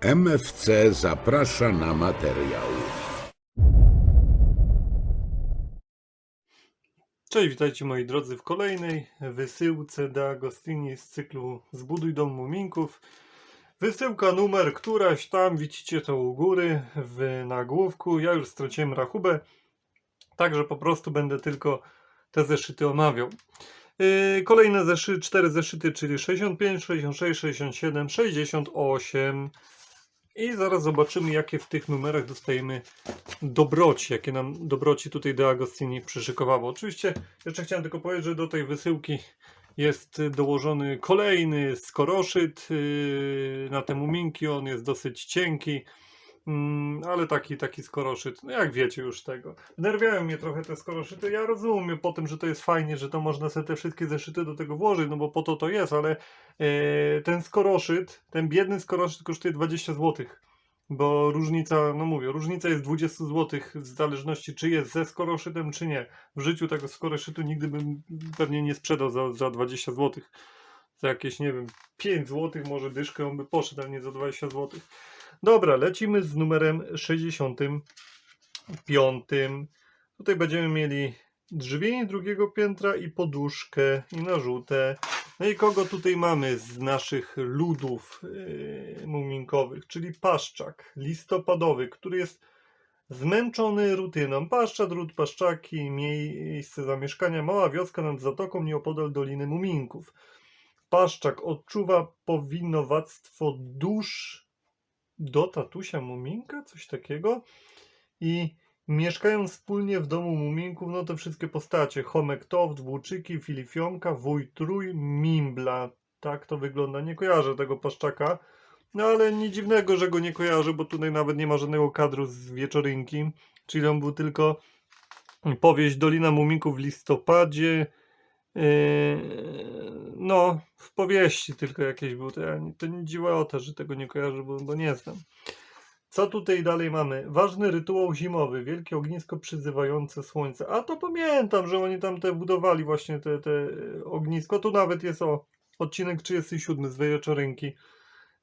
MFC zaprasza na materiał. Cześć, witajcie moi drodzy w kolejnej wysyłce do Agostini z cyklu Zbuduj dom muminków. Wysyłka numer któraś tam, widzicie to u góry w nagłówku. Ja już straciłem rachubę, także po prostu będę tylko te zeszyty omawiał. Yy, kolejne zeszyty, cztery zeszyty, czyli 65, 66, 67, 68. I zaraz zobaczymy, jakie w tych numerach dostajemy dobroci, jakie nam dobroci tutaj De Agostini przyszykowało. Oczywiście jeszcze chciałem tylko powiedzieć, że do tej wysyłki jest dołożony kolejny skoroszyt yy, na te muminki. On jest dosyć cienki, mm, ale taki, taki skoroszyt, no jak wiecie już tego. Nerwiają mnie trochę te skoroszyty. Ja rozumiem po tym, że to jest fajnie, że to można sobie te wszystkie zeszyty do tego włożyć, no bo po to to jest, ale yy, ten skoroszyt, ten biedny skoroszyt kosztuje 20 złotych bo różnica, no mówię, różnica jest 20 zł w zależności czy jest ze skoroszytem, czy nie. W życiu tego skoroszytu nigdy bym pewnie nie sprzedał za, za 20 zł. Za jakieś, nie wiem, 5 zł, może dyszkę on by poszedł, ale nie za 20 zł. Dobra, lecimy z numerem 65. Tutaj będziemy mieli drzwi drugiego piętra i poduszkę i narzutę. No i kogo tutaj mamy z naszych ludów yy, muminkowych, czyli paszczak listopadowy, który jest zmęczony rutyną. Paszczak, ród paszczaki, miejsce zamieszkania, mała wioska nad zatoką nieopodal Doliny Muminków. Paszczak odczuwa powinowactwo dusz do tatusia Muminka, coś takiego. I mieszkają wspólnie w domu Muminków, no te wszystkie postacie. Homek Toft, Włóczyki, Filifionka, Wuj Trój, Mimbla. Tak to wygląda. Nie kojarzę tego paszczaka. No ale nic dziwnego, że go nie kojarzę, bo tutaj nawet nie ma żadnego kadru z wieczorynki. Czyli on był tylko powieść Dolina Muminków w listopadzie. Yy, no, w powieści tylko jakieś był. To, ja, to nie dziwota, że tego nie kojarzę, bo, bo nie znam. Co tutaj dalej mamy? Ważny rytuał zimowy, wielkie ognisko przyzywające słońce. A to pamiętam, że oni tam te budowali właśnie te, te e, ognisko. Tu nawet jest o odcinek 37 z wieczorynki.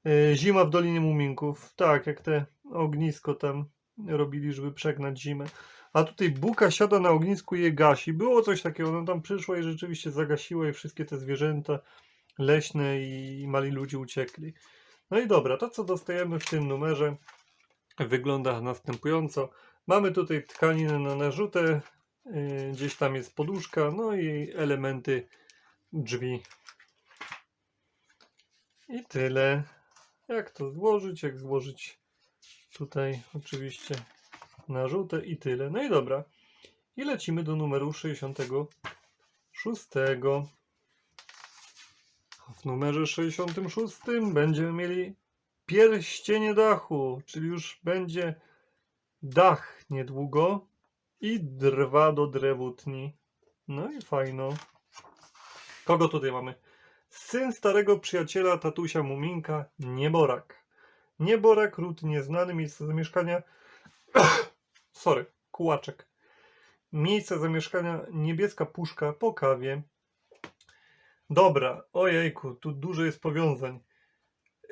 E, Zima w Dolinie Muminków. Tak, jak te ognisko tam robili, żeby przegnać zimę. A tutaj Buka siada na ognisku i je gasi. Było coś takiego, ona tam przyszła i rzeczywiście zagasiła i wszystkie te zwierzęta leśne i mali ludzie uciekli. No i dobra, to co dostajemy w tym numerze wygląda następująco. Mamy tutaj tkaninę na narzutę, yy, gdzieś tam jest poduszka, no i elementy drzwi. I tyle. Jak to złożyć? Jak złożyć tutaj oczywiście narzutę i tyle. No i dobra. I lecimy do numeru 66. W numerze 66 będziemy mieli pierścienie dachu, czyli już będzie dach niedługo i drwa do drewutni. No i fajno. Kogo tutaj mamy? Syn starego przyjaciela tatusia Muminka, Nieborak. Nieborak, ród nieznany, miejsce zamieszkania. Sorry, kułaczek. Miejsce zamieszkania niebieska puszka po kawie. Dobra, ojejku, tu dużo jest powiązań.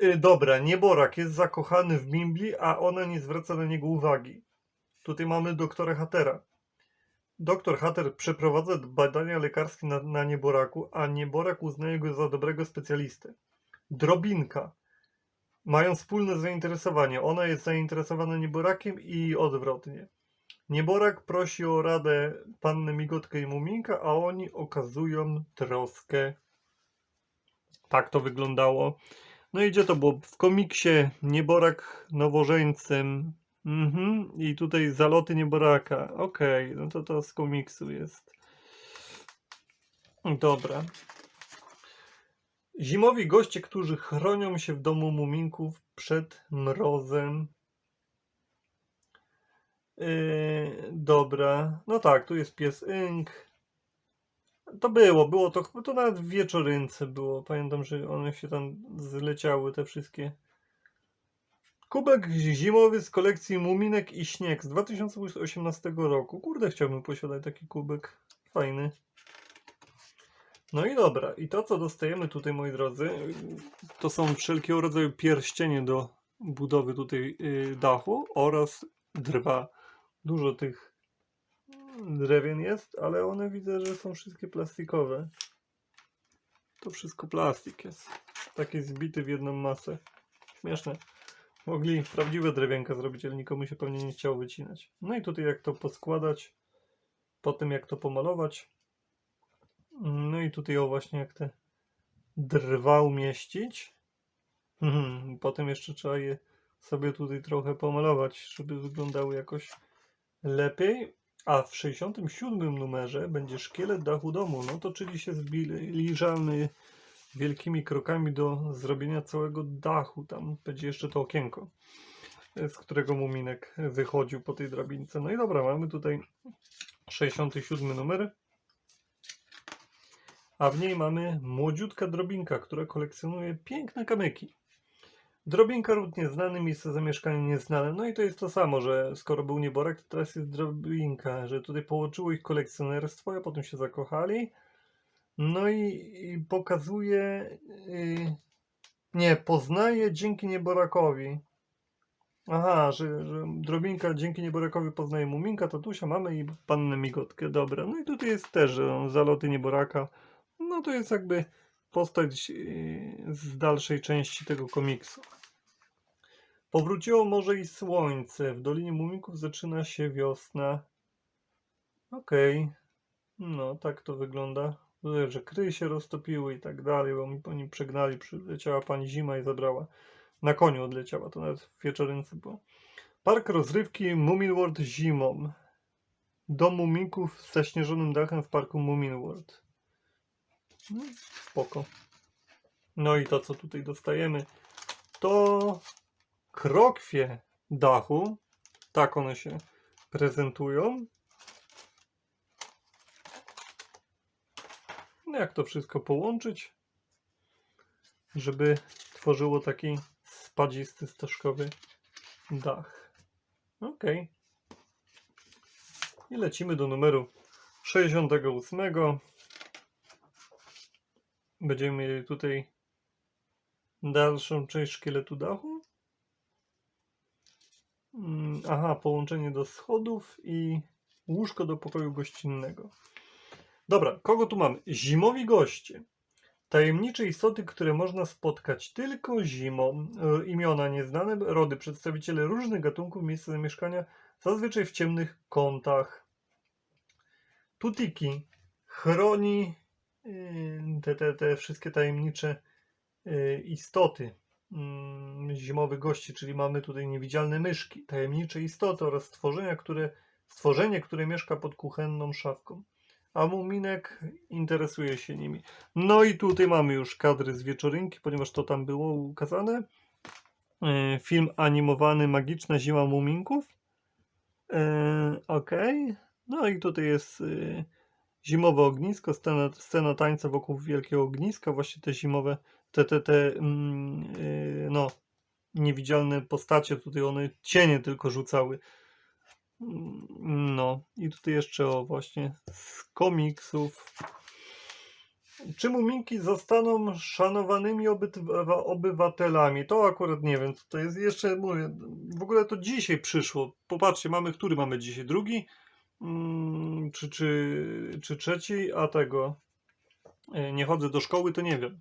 Y, Dobra, Nieborak jest zakochany w Bimbli, a ona nie zwraca na niego uwagi. Tutaj mamy doktora Hatera. Doktor Hater przeprowadza badania lekarskie na, na Nieboraku, a Nieborak uznaje go za dobrego specjalistę. Drobinka. Mają wspólne zainteresowanie. Ona jest zainteresowana Nieborakiem i odwrotnie. Nieborak prosi o radę pannę Migotkę i Muminka, a oni okazują troskę. Tak to wyglądało. No i gdzie to było? W komiksie Nieborak nowożeńcem. Mhm. I tutaj zaloty Nieboraka. Okej, no to to z komiksu jest. Dobra. Zimowi goście, którzy chronią się w domu muminków przed mrozem. Yy, dobra. No tak, tu jest pies Ink. To było, było to, to nawet w wieczorynce było. Pamiętam, że one się tam zleciały, te wszystkie. Kubek zimowy z kolekcji Muminek i Śnieg z 2018 roku. Kurde, chciałbym posiadać taki kubek. Fajny. No i dobra, i to co dostajemy tutaj, moi drodzy, to są wszelkiego rodzaju pierścienie do budowy tutaj y, dachu oraz drwa. Dużo tych drewien jest, ale one widzę, że są wszystkie plastikowe. To wszystko plastik jest. Taki zbity w jedną masę. Śmieszne. Mogli prawdziwe drewienka zrobić, ale nikomu się pewnie nie chciało wycinać. No i tutaj jak to poskładać, potem jak to pomalować. No i tutaj o właśnie jak te drwa umieścić. Mhm, Potem jeszcze trzeba je sobie tutaj trochę pomalować, żeby wyglądały jakoś lepiej. A w 67 numerze będzie szkielet dachu domu. No to czyli się zbliżamy wielkimi krokami do zrobienia całego dachu. Tam będzie jeszcze to okienko, z którego muminek wychodził po tej drabince. No i dobra, mamy tutaj 67 numer. A w niej mamy młodziutka drobinka, która kolekcjonuje piękne kamyki. Drobinka ród nieznany, miejsce zamieszkania nieznane. No i to jest to samo, że skoro był nieborak, to teraz jest drobinka, że tutaj połączyło ich kolekcjonerstwo, a potem się zakochali. No i, i pokazuje. Yy, nie, poznaje dzięki nieborakowi. Aha, że, że drobinka dzięki nieborakowi poznaje muminka, tatusia, mamy i pannę migotkę. Dobra, no i tutaj jest też że on, zaloty nieboraka. No to jest jakby postać yy, z dalszej części tego komiksu. Powróciło morze i słońce. W Dolinie Muminków zaczyna się wiosna. Okej. No, tak to wygląda. Tutaj, że kry się roztopiły i tak dalej, bo mi- oni przegnali, przyleciała pani zima i zabrała. Na koniu odleciała, to nawet w wieczorynce było. Park rozrywki Mumin World zimą. Dom muminków z zaśnieżonym dachem w parku Mumin World. No, spoko. No i to, co tutaj dostajemy, to krokwie dachu. Tak one się prezentują. No jak to wszystko połączyć, żeby tworzyło taki spadzisty, stożkowy dach. Ok. I lecimy do numeru 68. Będziemy mieli tutaj dalszą część szkieletu dachu. Mm, Aha, połączenie do schodów i łóżko do pokoju gościnnego. Dobra, kogo tu mamy? Zimowi goście. Tajemnicze istoty, które można spotkać tylko zimą. E, Imiona nieznane, rody, przedstawiciele różnych gatunków, miejsca zamieszkania, zazwyczaj w ciemnych kątach. Tutiki chroni te, te, te wszystkie tajemnicze yy, istoty mm, zimowych gości, czyli mamy tutaj niewidzialne myszki, tajemnicze istoty oraz stworzenia, które, stworzenie, które mieszka pod kuchenną szafką. A Muminek interesuje się nimi. No i tutaj mamy już kadry z wieczorynki, ponieważ to tam było ukazane. Yy, Film animowany Magiczna Zima Muminków. Yy, Okej. No i tutaj jest zimowe ognisko, scena, scena tańca wokół wielkiego ogniska. Właśnie te zimowe, te, te, te mm, yy, no, niewidzialne postacie, tutaj one cienie tylko rzucały. Mm, No, i tutaj jeszcze o właśnie z komiksów. Czy muminki zostaną szanowanymi obyt- obywatelami? To akurat nie wiem, co to jest. Jeszcze mówię, w ogóle to dzisiaj przyszło. Popatrzcie, mamy, który mamy dzisiaj? Drugi? Mm, czy, czy, czy trzeci? A tego. e, Nie chodzę do szkoły, to nie wiem.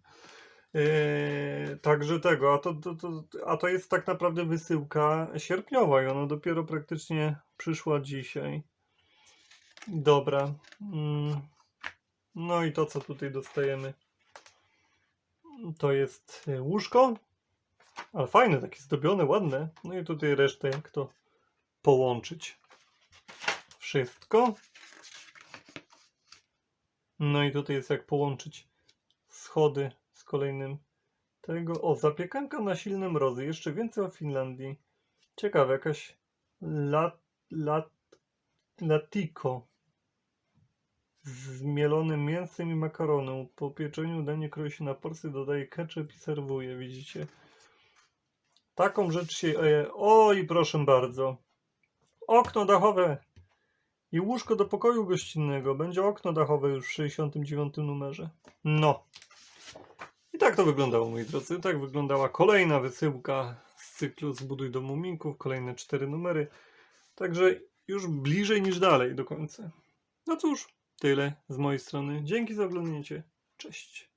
Yy, także tego, a to, to, to, a to jest tak naprawdę wysyłka sierpniowa i ona dopiero praktycznie przyszła dzisiaj. Dobra. Mm. No i to, co tutaj dostajemy, to jest e, łóżko, ale fajne, takie zdobione, ładne. No i tutaj resztę, jak to połączyć. Wszystko. No i tutaj jest jak połączyć schody z kolejnym tego. O, zapiekanka na silne mrozy. Jeszcze więcej o Finlandii. Ciekawe, jakaś lat, lat, latiko z mielonym mięsem i makaronem. Po pieczeniu danie kroi się na porcję, dodaje ketchup i serwuje, widzicie? Taką rzecz się... E, oj, proszę bardzo. Okno dachowe i łóżko do pokoju gościnnego. Będzie okno dachowe już w 69 numerze. No. I tak to wyglądało, moi drodzy. Tak wyglądała kolejna wysyłka z cyklu Zbuduj do Muminków, kolejne cztery numery. Także już bliżej niż dalej do końca. No cóż, tyle z mojej strony. Dzięki za oglądnięcie. Cześć.